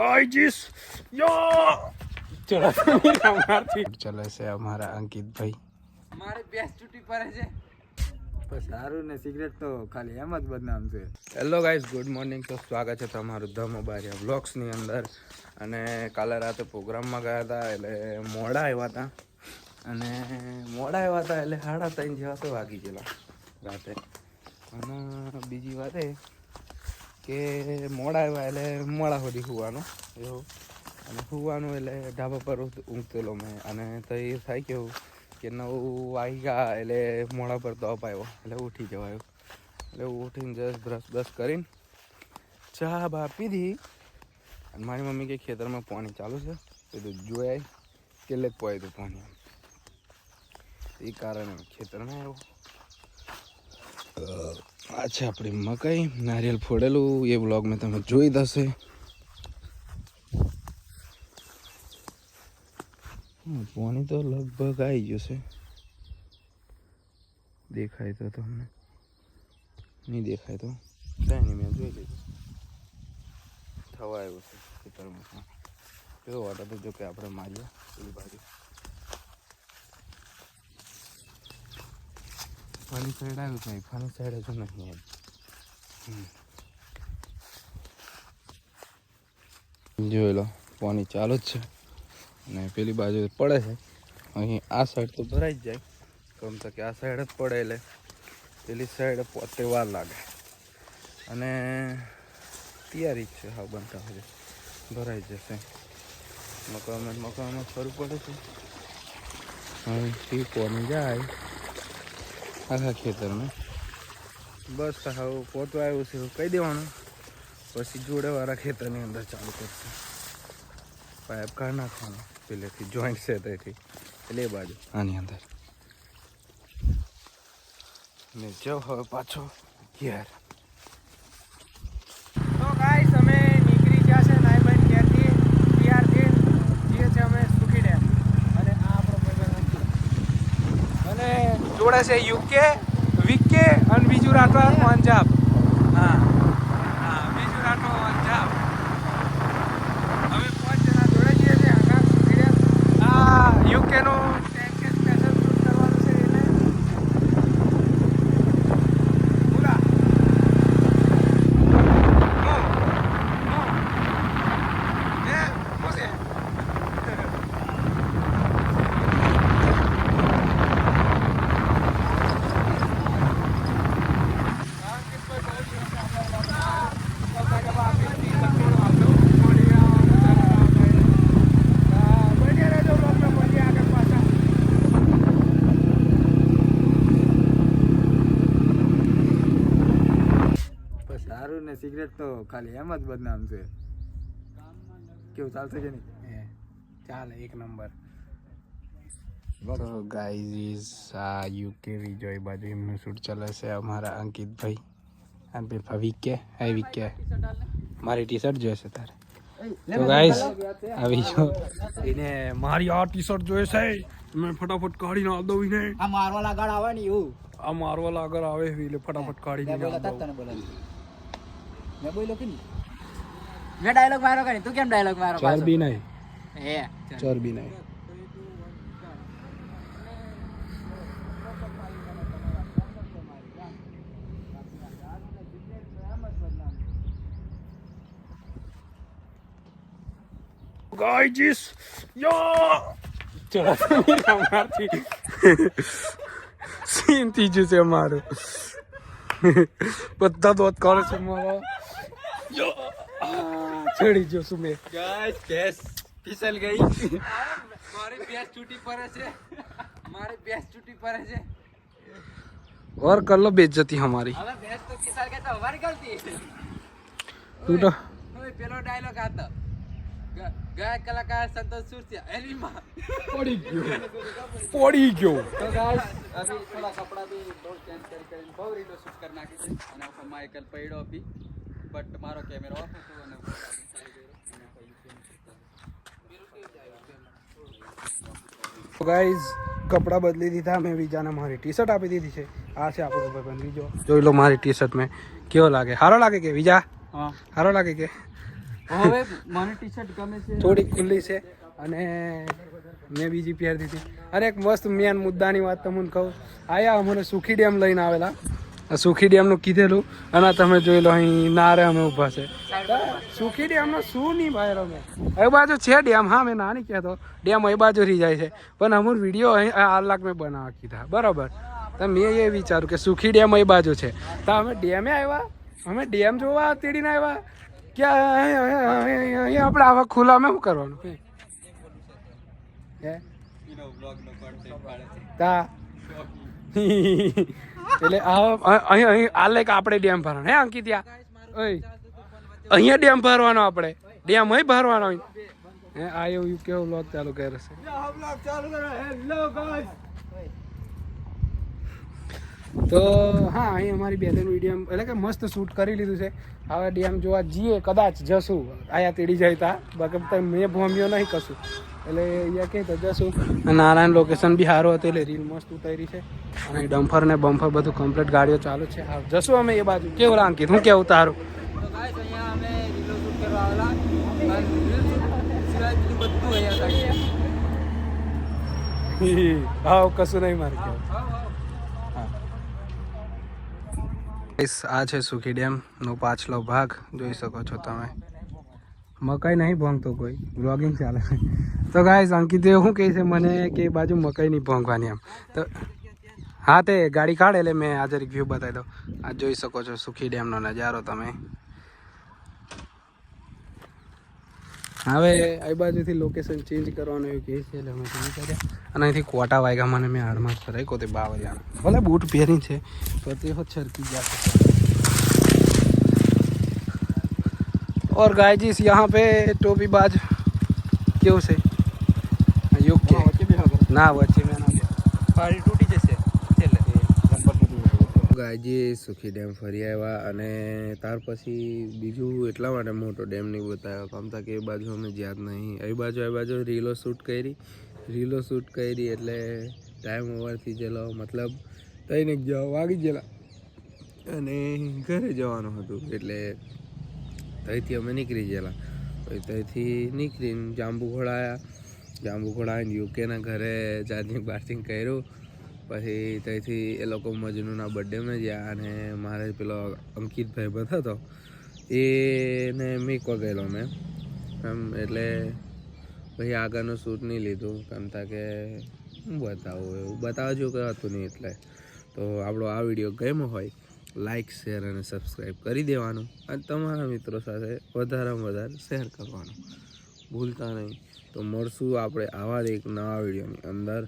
ગાઈજીસ યો! ચલો અમારથી ચલે છે અમારા અંકિતભાઈ. મારે બેસ છૂટી પડે છે. પણ સારું ને સિગરેટ તો ખાલી એમ જ બદનામ છે. હેલો ગાઈઝ ગુડ મોર્નિંગ તો સ્વાગત છે તમારું ધ મોબાઈલ બ્લોગ્સની અંદર. અને કાલે રાતે પ્રોગ્રામમાં ગયા હતા એટલે મોડા આવ્યા હતા. અને મોડા આવ્યા હતા એટલે સાડા ત્રણ જેવા તો વાગી ગયેલા રાતે. અને બીજી વાત એ કે મોડા આવ્યા એટલે મોડા સુધી સુવાનું એવું. અને સુવાનું એટલે ઢાબા પર ઊંઘ- ઊંઘતેલો મેં. અને તો એ થાય કેવું કે નવ વાગી ગયા એટલે મોડા પર તો અપાયો એટલે ઉઠી જવાયો. એટલે ઉઠીને જસ્ટ બ્રશ બ્રશ કરીને ચા બા પીધી. અને મારી મમ્મી કે ખેતરમાં પાણી ચાલુ છે. કીધું જોયા કેટલે જ પોય હતું પાણી એ કારણે ખેતરમાં આવ્યો. આ છે આપણી મકાઈ, નારિયેલ ફોડેલું, એ બ્લોગ મેં તમે જોઈ દશે. પાણી તો લગભગ આવી ગયું છે દેખાય તો તમને. નહીં દેખાય તો. કાંઈ નહીં, મેં જોઈ લીધું. થવા આવ્યું છે ખેતરમાં. કેવો વાટો તો જો કે આપણે મારીએ પેલી બાજુ. ફની સાઈડ આવ્યું નહીં ફાની સાઈડ હજુ નહીં એમ જોઈ લો પાણી ચાલુ જ છે. અને પેલી બાજુ પડે છે. અહીં આ સાઈડ તો ભરાઈ જ જાય. કમ તો કે આ સાઈડ જ પડે એટલે પેલી સાઈડ પોતે વાર લાગે. અને તૈયારી જ છે, હા, બનતા હજુ ભરાઈ જશે. મકાનમાં મકાનમાં ફરવું પડે છે. અહીંથી પોની જાય. આખા ખેતરમાં. બસ હવે પોતવા આવ્યું છે કહી દેવાનું. પછી જોડેવાળા ખેતરની અંદર ચાલુ કરશે. પાઇપ કાઢ નાખવાનો પેલેથી જોઈન્ટ છે તેથી એટલે એ બાજુ. આની અંદર. ને જાઓ હવે પાછો ઘેર તો ગાઈસ અમે નીકળી ગયા છે નાઈબન ક્યારથી ત્યારથી જે છે અમે સુખી ડેમ અને આ આપણો ભાઈબંધ અંકિત. અને જોડે છે યુકે વિકે અને બીજું રાઠવા પંજાબ હા હા બીજું રાઠવા પંજાબ અમે પાંચ જણા જોડે જઈએ છીએ આખા સુખી ડેમ આ યુકેનું ટેન્કે સ્પેશિયલ શૂટ કરવાનું છે એટલે બોલા પણ સારું ને સિગરેટ તો ખાલી એમ જ બદનામ છે કેવું ચાલશે કે નહીં ચાલે એક નંબર તો ગાઈઝ આ યુકે વિજય બાજુ એમનું શૂટ ચાલે છે અમારા અંકિતભાઈ અને પેલા વિકે હાય વિકે મારી ટી શર્ટ જોઈશે તારે તો ગાઈઝ આવી જો એને મારી આ ટી શર્ટ જોઈશે મેં ફટાફટ કાઢીને આપ દઉં ને આ મારવા લાગાડ આવે ને એવું આ મારવા આગળ આવે એટલે ફટાફટ કાઢીને આપ દઉં તને બોલા મેં બોલ્યો કે નહીં? મેં ડાયલોગ મારો કરી તું કેમ ડાયલોગ મારો ચરબી નહીં. હે. ચરબી નહીં. ગાઈજીસ યો! ચલો અમારથી. સીન થઈ જશે અમારું. બધા દોત કરે છે મારા યો આ, ચડી જશું મેં ગાઈસ કેસ ફિસલ ગઈ મારી બેસ છૂટી પડે છે મારી બેસ છૂટી પડે છે और कर लो बेइज्जती हमारी હવે બેસ તો કિસાર કે તો અમારી ગલતી तू तो હવે પેલો ડાયલોગ આતો ગ- ગાયક કલાકાર સંતોષ સુરસિયા એની માં पड़ी गयो पड़ी गयो તો ગાઈસ અભી થોડા કપડા ભી દોડ ચેન્જ કરી કરીને બહુ રીલો શૂટ કરી નાખી છે અને ઉપર માઇકલ પડ્યો બી બટ મારો કેમેરો ઓફ હતો અને ગાઈઝ કપડાં બદલી દીધા મેં બીજાને મારી ટી શર્ટ આપી દીધી છે. આ છે આપણો ભાઈબંધ બીજો. જોઈ લો મારી ટી શર્ટ મેં. કેવો લાગે? સારો લાગે કે બીજા હા. સારો લાગે કે? હવે મને ટી શર્ટ ગમે છે. થોડીક ખુલ્લી છે. અને મેં બીજી પહેરી દીધી. અને એક મસ્ત મેન મુદ્દાની વાત તમને કહું. આયા અમને સુખી ડેમ લઈને આવેલા. સુખી ડેમનું કીધેલું અને તમે જોઈ લો અહીં નારે અમે ઊભા છે. સુખી ડેમનો શું નહીં ભાઈ અમે એ બાજુ છે ડેમ હા મેં નાની કહેતો. ડેમ એ બાજુ રહી જાય છે. પણ અમુક વીડિયો અહીં આ લાખ મેં બનાવવા કીધા. બરાબર. તો મેં એ વિચાર્યું કે સુખી ડેમ એ બાજુ છે. તો અમે ડેમે આવ્યા. અમે ડેમ જોવા તેડીને આવ્યા. કે આપણે આવા ખુલ્લા અમે શું કરવાનું? હે? તા. એટલે અહીં અહીં આ લાઈક આપણે ડેમ ભરવાનો. હે અંકિત્યા ઓય. અહીંયા ડેમ ભરવાનો આપણે. ડેમ અહીં ભરવાનો હે, આ એવું કેવું લોક ચાલુ કરે છે. તો, હા, અહીં અમારી બેલેન ડેમ એટલે કે મસ્ત શૂટ કરી લીધું છે. હવે ડેમ જોવા જઈએ, કદાચ જશું. આયા તેડી જાય તા. બાકી મેં ભોમ્યો નહીં કશું. એટલે અહીંયા તો જશું. નારાયણ લોકેશન બી સારું હતું એટલે રીલ મસ્ત ઉતારી છે. અને ડમ્ફર ને બમ્ફર બધું કમ્પ્લીટ ગાડીઓ ચાલુ છે. હા જશું અમે એ બાજુ. કેવું રાંકિત હું કેવું તારું? હા કશું નહીં મારે કેવું ગાઈસ આ છે સુખી ડેમ નો પાછલો ભાગ. જોઈ શકો છો તમે. મકાઈ નહીં ભોંગતો કોઈ. બ્લોગિંગ ચાલે. તો ગાઈસ અંકિત શું કહે છે મને કે એ બાજુ મકાઈ નહીં ભોંગવાની એમ. તો હા તે, ગાડી કાઢ એટલે મેં આજે રિવ્યૂ બતાવી દઉં. આ જોઈ શકો છો સુખી ડેમનો નજારો તમે. હવે આ બાજુથી લોકેશન ચેન્જ કરવાનું એવું કહે છે એટલે અમે ચેન્જ કર્યા અને અહીંથી કોટા વાગ્યા મને મેં હાડમાં ફરાઈ કોતે બાવરિયાના ભલે બૂટ પહેરી છે તો તે હોત છરકી ગયા છે और गाय जी यहाँ पे टोपी बाज કેવું છે યોગ્ય ના વચ્ચે મેં ના પાડી તૂટી જશે ગાયજી સુખી ડેમ ફરી આવ્યા અને ત્યાર પછી બીજું એટલા માટે મોટો ડેમ નહીં બતાવ્યો કામ તા કે એ બાજુ અમે જ્યાં જ નહીં એ બાજુ એ બાજુ રીલો શૂટ કરી રીલો શૂટ કરી એટલે ટાઈમ ઓવરથી ગયેલો મતલબ તઈને જવા વાગી ગયેલા અને ઘરે જવાનું હતું એટલે ત્યાંથી અમે નીકળી ગયેલા. પછી ત્યાંથી નીકળીને જાંબુઘોડા આવ્યા જાંબુઘોડા આવીને યુકેના ઘરે ચાર્જિંગ બાર્જિંગ કર્યું. પછી ત્યાંથી એ લોકો મજનુના બર્થડેમાં ગયા અને મારે પેલો અંકિતભાઈ બંધ હતો, એને મીકવા ગયેલો મેં. એમ એટલે પછી આગળનું શૂટ નહીં લીધું, કેમ કે હું બતાવું, એવું બતાવજો કે હતું નહીં એટલે. તો આપણો આ વીડિયો ગમ્યો હોય લાઈક શેર અને સબસ્ક્રાઈબ કરી દેવાનું. અને તમારા મિત્રો સાથે વધારેમાં વધારે શેર કરવાનું. ભૂલતા નહીં. તો મળશું આપણે આવા જ એક નવા વિડીયોની અંદર.